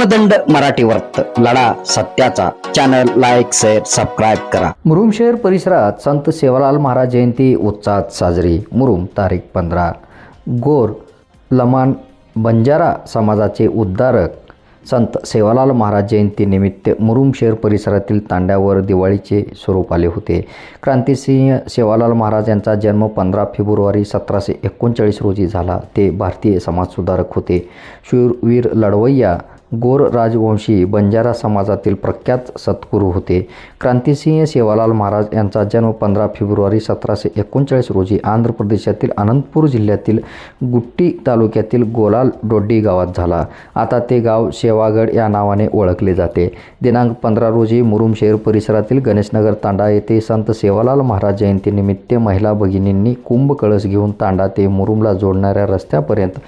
कर्मदंड मराठी वर्त लढा सत्याचा. चॅनल लाईक शेअर सबस्क्राईब करा. मुरुम शहर परिसरात संत सेवालाल महाराज जयंती उत्साहात साजरी. मुरुम तारीख पंधरा. गोर लमान बंजारा समाजाचे उद्धारक. संत सेवालाल महाराज जयंतीनिमित्त मुरुम शहर परिसरातील तांड्यावर दिवाळीचे स्वरूप आले होते. क्रांतिसिंह सेवालाल महाराज यांचा जन्म पंधरा फेब्रुवारी सतराशे एकोणचाळीस रोजी झाला. ते भारतीय समाजसुधारक होते. शूरवीर लढवय्या गोर राजवंशी बंजारा समाजातील प्रख्यात सद्गुरू होते. क्रांतिसिंह सेवालाल महाराज यांचा जन्म पंधरा फेब्रुवारी सतराशे एकोणचाळीस रोजी आंध्र प्रदेशातील अनंतपूर जिल्ह्यातील गुट्टी तालुक्यातील गोलाल डोड्डी गावात झाला. आता ते गाव सेवागड या नावाने ओळखले जाते. दिनांक पंधरा रोजी मुरुम शहर परिसरातील गणेशनगर तांडा येथे संत सेवालाल महाराज जयंतीनिमित्त महिला भगिनींनी कुंभ कळस घेऊन तांडा ते मुरुमला जोडणाऱ्या रस्त्यापर्यंत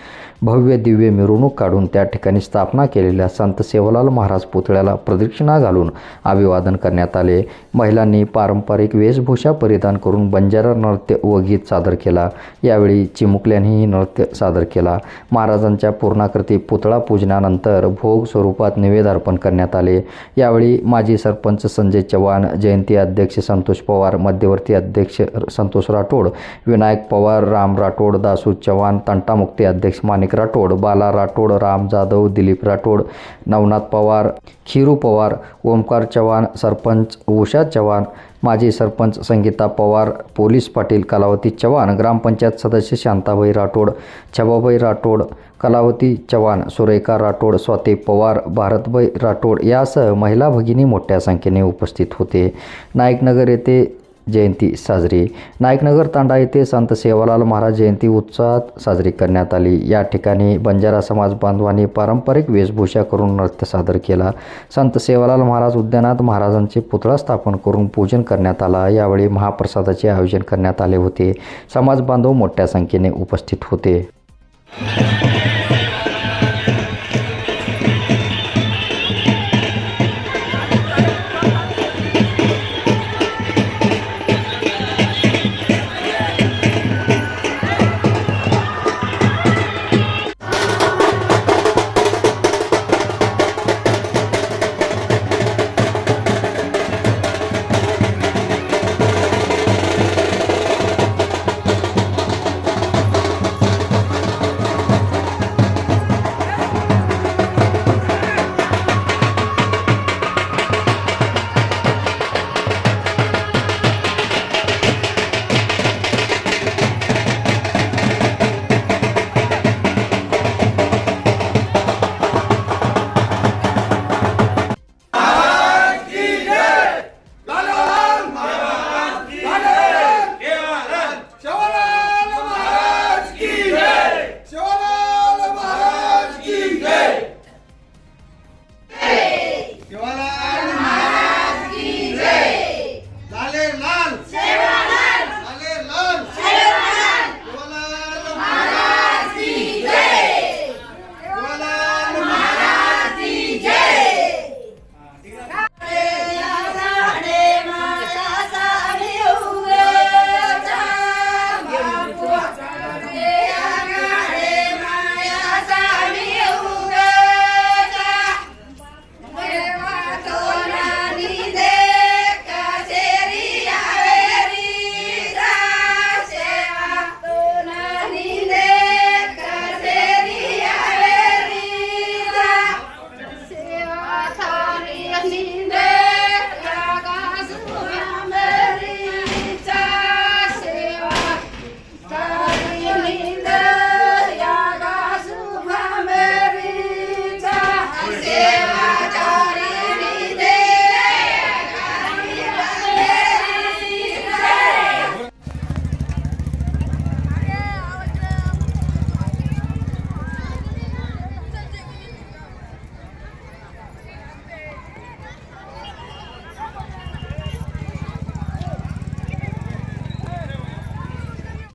भव्य दिव्य मिरवणूक काढून त्या ठिकाणी स्थापना केलेल्या संत सेवालाल महाराज पुतळ्याला प्रदक्षिणा घालून अभिवादन करण्यात आले. महिलांनी पारंपरिक वेशभूषा परिधान करून बंजारा नृत्य व गीत सादर केला. यावेळी चिमुकल्यांनीही नृत्य सादर केला. महाराजांच्या पूर्णाकृती पुतळा पूजनानंतर भोग स्वरूपात निवेद अर्पण करण्यात आले. यावेळी माजी सरपंच संजय चव्हाण जयंती अध्यक्ष संतोष पवार मध्यवर्ती अध्यक्ष संतोष राठोड विनायक पवार राम राठोड दासू चव्हाण तंटामुक्ती अध्यक्ष माणिक राठोड बाला राठोड राम जाधव दिलीप राठोड नवनाथ पवार खिरू पवार ओमकार चव्हाण सरपंच उषा चव्हाण माजी सरपंच संगीता पवार पोलीस पाटील कलावती चव्हाण ग्रामपंचायत सदस्य शांताबाई राठोड छबाबाई राठोड कलावती चव्हाण सुरेखा राठोड स्वाती पवार भारतबाई राठोड यासह महिला भगिनी मोठ्या संख्येने उपस्थित होते. नाईकनगर येथे जयंती साजरी. नाईकनगर तांडा येथे संत सेवालाल महाराज जयंती उत्साहात साजरी करण्यात आली. या ठिकाणी बंजारा समाज बांधवांनी पारंपरिक वेशभूषा करून नृत्य सादर केला. संत सेवालाल महाराज उद्यानात महाराजांचे पुतळा स्थापन करून पूजन करण्यात आला. यावेळी महाप्रसादाचे आयोजन करण्यात आले होते. समाज बांधव मोठ्या संख्येने उपस्थित होते.